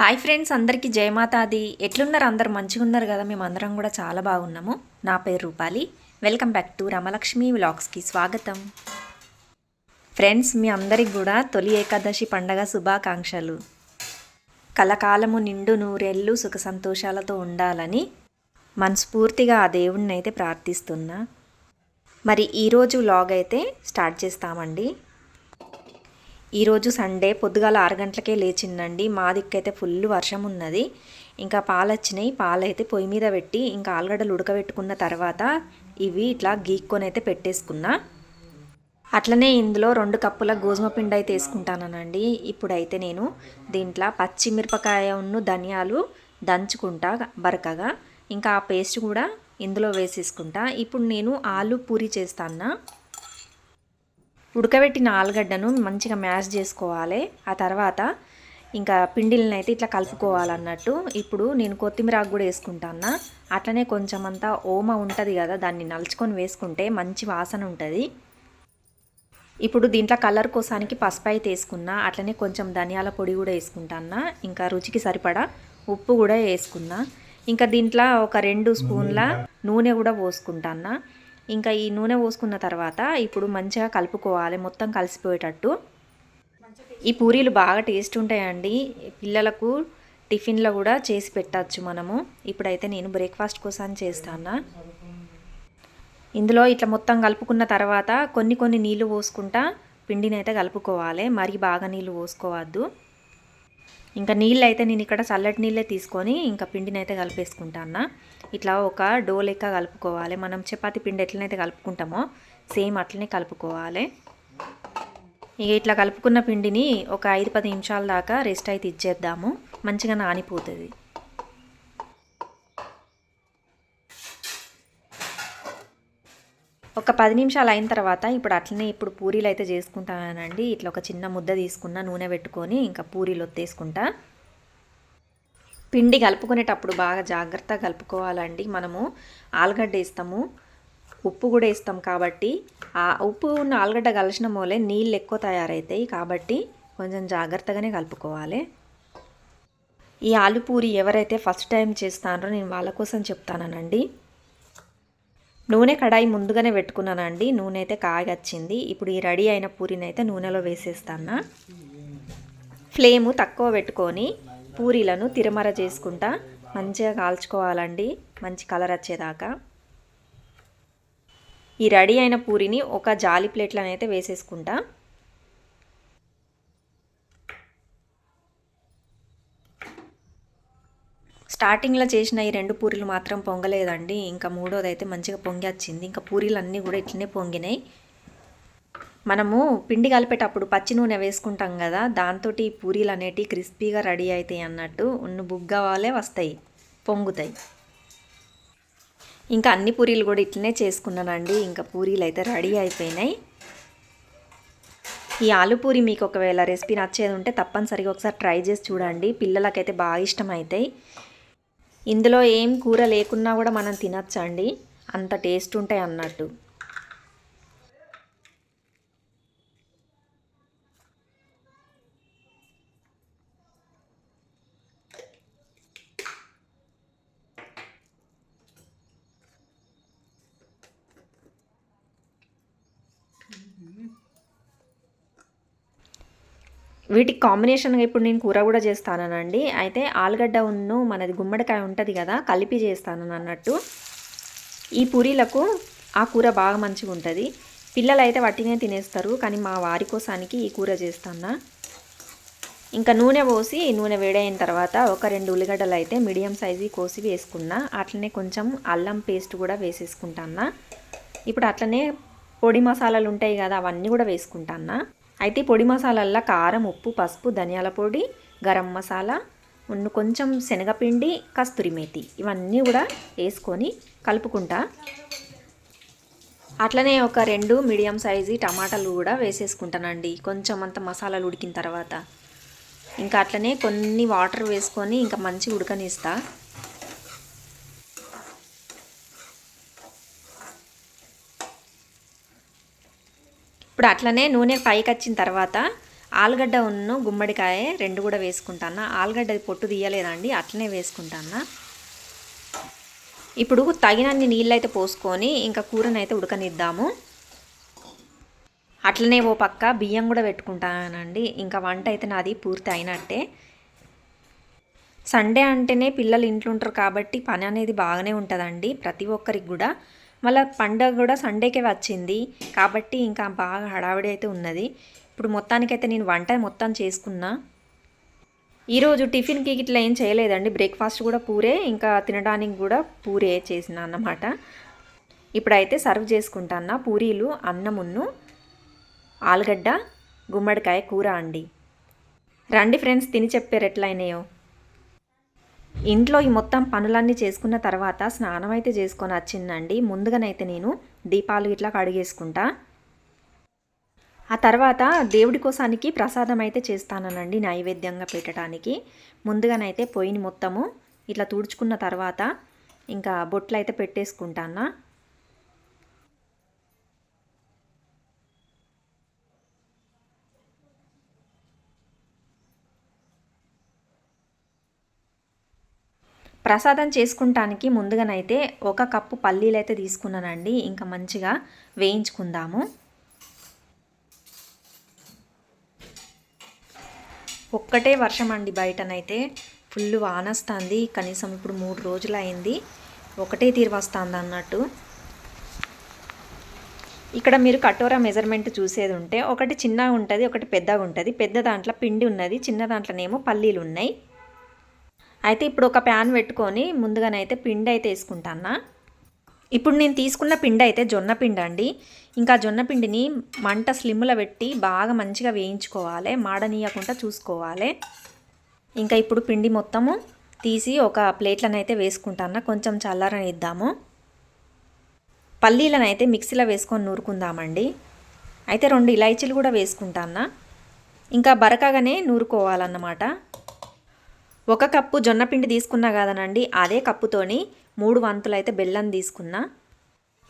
Hi friends అందరికీ జయమాతాది ఎట్లున్నారు? అందరు మంచిగా ఉన్నారు కదా? మేము అందరం కూడా చాలా బాగున్నాము. నా పేరు Rupali. Welcome back to Ramalakshmi వ్లాగ్స్కి స్వాగతం. ఫ్రెండ్స్ మీ అందరికి కూడా తొలి ఏకాదశి పండగ శుభాకాంక్షలు. కలకాలము నిండు నూరెళ్ళు సుఖ సంతోషాలతో ఉండాలని మనస్ఫూర్తిగా ఆ దేవుణ్ణి అయితే ప్రార్థిస్తున్నా. మరి ఈరోజు వ్లాగ్ అయితే స్టార్ట్ చేస్తామండి. ఈరోజు సండే పొద్దుగాల ఆరు గంటలకే లేచిందండి. మా దిక్కైతే ఫుల్ వర్షం ఉన్నది. ఇంకా పాలు వచ్చినాయి పాలు అయితే పొయ్యి మీద పెట్టి ఇంకా ఆలుగడ్డలు ఉడకబెట్టుకున్న తర్వాత ఇవి ఇట్లా గీక్కొని అయితే పెట్టేసుకున్నా. అట్లనే ఇందులో రెండు కప్పుల గోధుమ పిండి అయితే వేసుకుంటానండి ఇప్పుడైతే నేను దీంట్లో పచ్చిమిరపకాయ ధనియాలు దంచుకుంటా బరకగా. ఇంకా ఆ పేస్ట్ కూడా ఇందులో వేసేసుకుంటా. ఇప్పుడు నేను ఆలు పూరి చేస్తాను ఉడకబెట్టిన ఆలుగడ్డను మంచిగా మ్యాష్ చేసుకోవాలి. ఆ తర్వాత ఇంకా పిండిలను అయితే ఇట్లా కలుపుకోవాలన్నట్టు. ఇప్పుడు నేను కొత్తిమీర ఆకు కూడా వేసుకుంటాను అట్లనే కొంచెం అంతా ఓమ ఉంటుంది కదా దాన్ని నలుచుకొని వేసుకుంటే మంచి వాసన ఉంటుంది. ఇప్పుడు దీంట్లో కలర్ కోసానికి పసుపు అయితే వేసుకున్నా అట్లనే కొంచెం ధనియాల పొడి కూడా వేసుకుంటాను ఇంకా రుచికి సరిపడా ఉప్పు కూడా వేసుకున్నా. ఇంకా దీంట్లో ఒక రెండు స్పూన్ల నూనె కూడా పోసుకుంటాను ఇంకా ఈ నూనె పోసుకున్న తర్వాత ఇప్పుడు మంచిగా కలుపుకోవాలి మొత్తం కలిసిపోయేటట్టు. ఈ పూరీలు బాగా టేస్ట్ ఉంటాయండి. పిల్లలకు టిఫిన్లో కూడా చేసి పెట్టచ్చు మనము. ఇప్పుడైతే నేను బ్రేక్ఫాస్ట్ కోసం చేస్తాను. ఇందులో ఇట్లా మొత్తం కలుపుకున్న తర్వాత కొన్ని కొన్ని నీళ్ళు పోసుకుంటా పిండిని అయితే కలుపుకోవాలి. మరి బాగా నీళ్ళు పోసుకోవద్దు. ఇంకా నీళ్ళు అయితే నేను ఇక్కడ చల్లటి నీళ్ళే తీసుకొని ఇంకా పిండిని అయితే కలిపేసుకుంటాను ఇట్లా ఒక డో లెక్క కలుపుకోవాలి. మనం చపాతి పిండి ఎట్లనైతే కలుపుకుంటామో సేమ్ అట్లనే కలుపుకోవాలి. ఇక ఇట్లా కలుపుకున్న పిండిని ఒక ఐదు పది నిమిషాల దాకా రెస్ట్ అయితే ఇచ్చేద్దాము. మంచిగా నానిపోతుంది ఒక పది నిమిషాలు అయిన తర్వాత ఇప్పుడు అట్లనే ఇప్పుడు పూరీలు అయితే చేసుకుంటానండి. ఇట్లా ఒక చిన్న ముద్ద తీసుకున్న నూనె పెట్టుకొని ఇంకా పూరీలు ఒత్తేసుకుంటా. పిండి కలుపుకునేటప్పుడు బాగా జాగ్రత్తగా కలుపుకోవాలండి. మనము ఆలుగడ్డ వేస్తాము ఉప్పు కూడా వేస్తాం కాబట్టి ఆ ఉప్పు ఉన్న ఆలుగడ్డ కలిసిన మూలే నీళ్ళు ఎక్కువ తయారవుతాయి కాబట్టి కొంచెం జాగ్రత్తగానే కలుపుకోవాలి. ఈ ఆలు పూరి ఎవరైతే ఫస్ట్ టైం చేస్తారో నేను వాళ్ళ కోసం చెప్తానండి నూనె కడాయి ముందుగానే పెట్టుకున్నానండి. నూనె అయితే కాగచ్చింది. ఇప్పుడు ఈ రెడీ అయిన పూరిని అయితే నూనెలో వేసేస్తాను ఫ్లేము తక్కువ పెట్టుకొని పూరీలను తిరమర చేసుకుంటా మంచిగా కాల్చుకోవాలండి. మంచి కలర్ వచ్చేదాకా. ఈ రెడీ అయిన పూరిని ఒక జాలి ప్లేట్లనైతే వేసేసుకుంటా. స్టార్టింగ్లో చేసిన ఈ రెండు పూరీలు మాత్రం పొంగలేదండి. ఇంకా మూడోది అయితే మంచిగా పొంగి వచ్చింది ఇంకా పూరీలు అన్నీ కూడా ఇట్లనే పొంగినాయి. మనము పిండి కలిపేటప్పుడు పచ్చి నూనె వేసుకుంటాం కదా దాంతో ఈ పూరీలు అనేటివి క్రిస్పీగా రెడీ అవుతాయి అన్నట్టు ఉన్న బుగ్గ వాళ్ళే వస్తాయి పొంగుతాయి. ఇంకా అన్ని పూరీలు కూడా ఇట్లనే చేసుకున్నానండి. ఇంకా పూరీలు అయితే రెడీ అయిపోయినాయి. ఈ ఆలు పూరి మీకు ఒకవేళ రెసిపీ నచ్చేది ఉంటే తప్పనిసరిగా ఒకసారి ట్రై చేసి చూడండి. పిల్లలకైతే బాగా ఇష్టం అవుతాయి. ఇందులో ఏం కూర లేకున్నా కూడా మనం తినచ్చండి. అంత టేస్ట్ ఉంటాయి అన్నట్టు. వీటికి కాంబినేషన్గా ఇప్పుడు నేను కూర కూడా చేస్తానండి అయితే ఆలుగడ్డ ఉన్ను మనది గుమ్మడికాయ ఉంటుంది కదా కలిపి చేస్తాను అన్నట్టు ఈ పూరీలకు ఆ కూర బాగా మంచిగా ఉంటుంది. పిల్లలు అయితే వట్టినే తినేస్తారు కానీ మా వారి కోసానికి ఈ కూర చేస్తాను ఇంకా నూనె పోసి నూనె వేడైన తర్వాత ఒక రెండు ఉల్లిగడ్డలు అయితే మీడియం సైజు కోసి వేసుకున్నా అట్లనే కొంచెం అల్లం పేస్ట్ కూడా వేసేసుకుంటాను ఇప్పుడు అట్లనే పొడి మసాలాలు ఉంటాయి కదా అవన్నీ కూడా వేసుకుంటాను అయితే పొడి మసాలాల్లో కారం ఉప్పు పసుపు ధనియాల పొడి గరం మసాలా ఉన్ను కొంచెం శనగపిండి కస్తూరి మేతి ఇవన్నీ కూడా వేసుకొని కలుపుకుంటా. అట్లనే ఒక రెండు మీడియం సైజు టమాటాలు కూడా వేసేసుకుంటానండి. కొంచెం అంత మసాలాలు ఉడికిన తర్వాత. ఇంకా అట్లనే కొన్ని వాటర్ వేసుకొని ఇంకా మంచి ఉడకనిస్తా. ఇప్పుడు అట్లనే నూనె పైకి వచ్చిన తర్వాత ఆలుగడ్డ ఉన్ను గుమ్మడికాయ రెండు కూడా వేసుకుంటాను? ఆలుగడ్డ పొట్టు తీయలేదండి అట్లనే వేసుకుంటాను? ఇప్పుడు తగినన్ని నీళ్ళు అయితే పోసుకొని ఇంకా కూరనైతే ఉడకనిద్దాము. అట్లనే ఓ పక్క బియ్యం కూడా పెట్టుకుంటానండి. ఇంకా వంట అయితే నాది పూర్తి అయినట్టే. సండే అంటేనే పిల్లలు ఇంట్లో ఉంటారు కాబట్టి పని అనేది బాగానే ఉంటుందండి ప్రతి ఒక్కరికి కూడా. మళ్ళీ పండగ కూడా సండేకే వచ్చింది. కాబట్టి ఇంకా బాగా హడావిడి అయితే ఉన్నది. ఇప్పుడు మొత్తానికైతే నేను వంట మొత్తం చేసుకున్నా. ఈరోజు టిఫిన్కి ఇట్లా ఏం చేయలేదండి. బ్రేక్ఫాస్ట్ కూడా పూరే ఇంకా తినడానికి కూడా పూరే చేసిన అన్నమాట. ఇప్పుడైతే సర్వ్ చేసుకుంటాను పూరీలు అన్నమున్ను ఆలుగడ్డ గుమ్మడికాయ కూర అండి. రండి ఫ్రెండ్స్ తిని చెప్పారు ఎట్లయినాయో. ఇంట్లో ఈ మొత్తం పనులన్నీ చేసుకున్న తర్వాత స్నానం అయితే చేసుకొని వచ్చిందండి. ముందుగానైతే నేను దీపాలు ఇట్లా కడిగేసుకుంటా. ఆ తర్వాత దేవుడి కోసానికి ప్రసాదం అయితే చేస్తానండి నైవేద్యంగా పెట్టడానికి. ముందుగానైతే పొయ్యిని మొత్తము ఇట్లా తుడుచుకున్న తర్వాత ఇంకా బొట్లు అయితే పెట్టేసుకుంటానా ప్రసాదం చేసుకుంటానికి ముందుగానైతే ఒక కప్పు పల్లీలు అయితే తీసుకున్నానండి. ఇంకా మంచిగా వేయించుకుందాము. ఒక్కటే వర్షం అండి బయటనైతే. ఫుల్ వానస్తుంది. కనీసం ఇప్పుడు మూడు రోజులు అయింది ఒకటే తీరు వస్తుంది అన్నట్టు ఇక్కడ మీరు కటోరా మెజర్మెంట్ చూసేది ఉంటే ఒకటి చిన్నగా ఉంటుంది ఒకటి పెద్దగా ఉంటుంది పెద్ద దాంట్లో పిండి ఉన్నది చిన్న దాంట్లోనేమో పల్లీలు ఉన్నాయి అయితే ఇప్పుడు ఒక ప్యాన్ పెట్టుకొని ముందుగానైతే పిండి అయితే వేసుకుంటానా. ఇప్పుడు నేను తీసుకున్న పిండి అయితే జొన్న పిండి అండి ఇంకా జొన్న పిండిని మంట స్లిమ్లో పెట్టి బాగా మంచిగా వేయించుకోవాలి. మాడనీయకుండా చూసుకోవాలి. ఇంకా ఇప్పుడు పిండి మొత్తము తీసి ఒక ప్లేట్లను అయితే వేసుకుంటాను. కొంచెం చల్లారనిద్దాము. పల్లీలను అయితే మిక్సీలో వేసుకొని నూరుకుందామండి. అయితే రెండు ఇలాచీలు కూడా వేసుకుంటాను. ఇంకా బరకగానే నూరుకోవాలన్నమాట. ఒక కప్పు జొన్నపిండి తీసుకున్నా కదనండి అదే కప్పుతోని మూడు వంతులు అయితే బెల్లం తీసుకున్నా.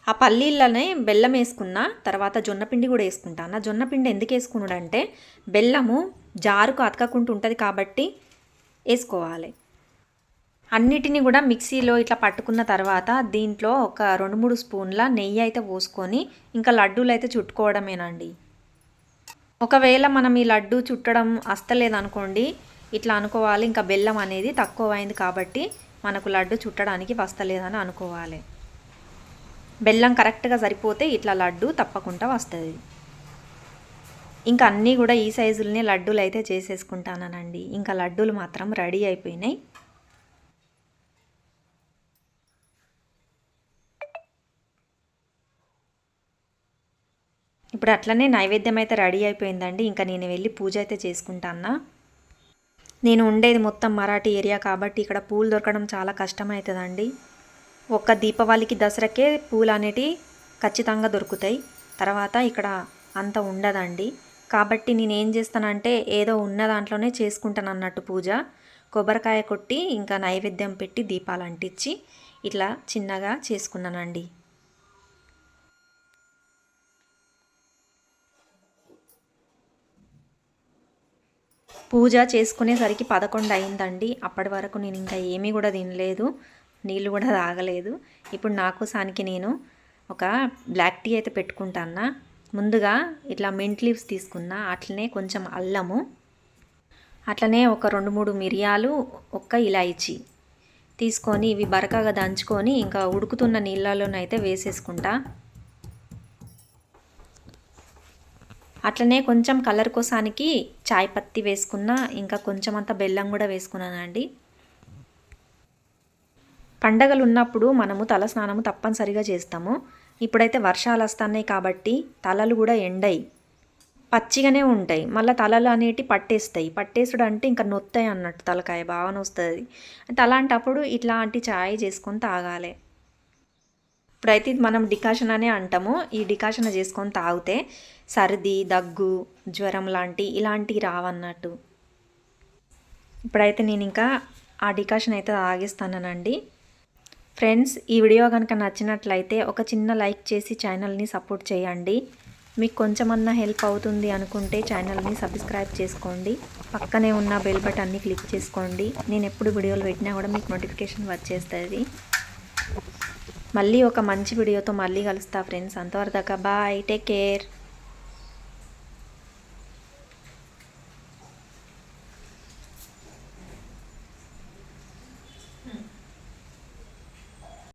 ఆ పల్లీలనే బెల్లం వేసుకున్నా తర్వాత జొన్నపిండి కూడా వేసుకుంటాను జొన్నపిండి ఎందుకు వేసుకున్నాడంటే బెల్లము జారుకు అతకకుండా ఉంటుంది కాబట్టి వేసుకోవాలి. అన్నిటిని కూడా మిక్సీలో ఇట్లా పట్టుకున్న తర్వాత దీంట్లో ఒక రెండు మూడు స్పూన్ల నెయ్యి అయితే పోసుకొని ఇంకా లడ్డూలు అయితే చుట్టుకోవడమేనండి. ఒకవేళ మనం ఈ లడ్డు చుట్టడం అస్తలేదనుకోండి ఇట్లా అనుకోవాలి ఇంకా బెల్లం అనేది తక్కువ అయింది కాబట్టి మనకు లడ్డు చుట్టడానికి వస్తలేదని అనుకోవాలి. బెల్లం కరెక్ట్గా సరిపోతే ఇట్లా లడ్డు తప్పకుండా వస్తుంది. ఇంకా అన్నీ కూడా ఈ సైజులనే లడ్డూలు అయితే చేసేసుకుంటానండి ఇంకా లడ్డూలు మాత్రం రెడీ అయిపోయినాయి. ఇప్పుడు అట్లనే నైవేద్యం అయితే రెడీ అయిపోయిందండి. ఇంకా నేను వెళ్ళి పూజ అయితే చేసుకుంటానా నేను ఉండేది మొత్తం మరాఠీ ఏరియా కాబట్టి ఇక్కడ పూలు దొరకడం చాలా కష్టమవుతుందండి ఒక్క దీపావళికి దసరాకే పూలు అనేటివి ఖచ్చితంగా దొరుకుతాయి. తర్వాత ఇక్కడ అంత ఉండదండి. కాబట్టి నేను ఏం చేస్తానంటే ఏదో ఉన్న దాంట్లోనే చేసుకుంటాను అన్నట్టు పూజ. కొబ్బరికాయ కొట్టి ఇంకా నైవేద్యం పెట్టి దీపాలు అంటించి ఇట్లా చిన్నగా చేసుకున్నానండి. పూజ చేసుకునేసరికి పదకొండు అయిందండి. అప్పటి వరకు నేను ఇంకా ఏమీ కూడా తినలేదు. నీళ్ళు కూడా తాగలేదు. ఇప్పుడు నాకు సానికి నేను ఒక బ్లాక్ టీ అయితే పెట్టుకుంటానా ముందుగా ఇట్లా మింట్ లీవ్స్ తీసుకున్నా. అట్లనే కొంచెం అల్లము. అట్లనే ఒక రెండు మూడు మిరియాలు ఒక్క ఇలాయచి తీసుకొని ఇవి బరకగా దంచుకొని ఇంకా ఉడుకుతున్న నీళ్ళలోనైతే వేసేసుకుంటా. అట్లనే కొంచెం కలర్ కోసానికి చాయ్ పత్తి వేసుకున్న ఇంకా కొంచెం అంత బెల్లం కూడా వేసుకున్నానండి పండగలు ఉన్నప్పుడు మనము తల స్నానము తప్పనిసరిగా చేస్తాము. ఇప్పుడైతే వర్షాలు వస్తున్నాయి కాబట్టి తలలు కూడా ఎండయి పచ్చిగానే ఉంటాయి. మళ్ళీ తలలు అనేటి పట్టేస్తాయి. పట్టేసుడు అంటే ఇంకా నొత్తాయి అన్నట్టు తలకాయ బాగా నొస్తుంది. అంటే అలాంటప్పుడు ఇట్లాంటి ఛాయ్ చేసుకొని తాగాలి. ఇప్పుడైతే ఇది మనం డికాషన్ అనే అంటాము. ఈ డికాషన్ చేసుకొని తాగితే సర్ది దగ్గు జ్వరం లాంటి ఇలాంటివి రావన్నట్టు. ఇప్పుడైతే నేను ఇంకా ఆ డికాషన్ అయితే తాగేస్తానండి ఫ్రెండ్స్ ఈ వీడియో కనుక నచ్చినట్లయితే ఒక చిన్న లైక్ చేసి ఛానల్ని సపోర్ట్ చేయండి. మీకు కొంచెమన్నా హెల్ప్ అవుతుంది అనుకుంటే ఛానల్ని సబ్స్క్రైబ్ చేసుకోండి. పక్కనే ఉన్న బెల్ బటన్ని క్లిక్ చేసుకోండి. నేను ఎప్పుడు వీడియోలు పెట్టినా కూడా మీకు నోటిఫికేషన్ వచ్చేస్తుంది. మళ్ళీ ఒక మంచి వీడియోతో మళ్ళీ కలుస్తా ఫ్రెండ్స్ అంతవరదాకా బాయ్ టేక్ కేర్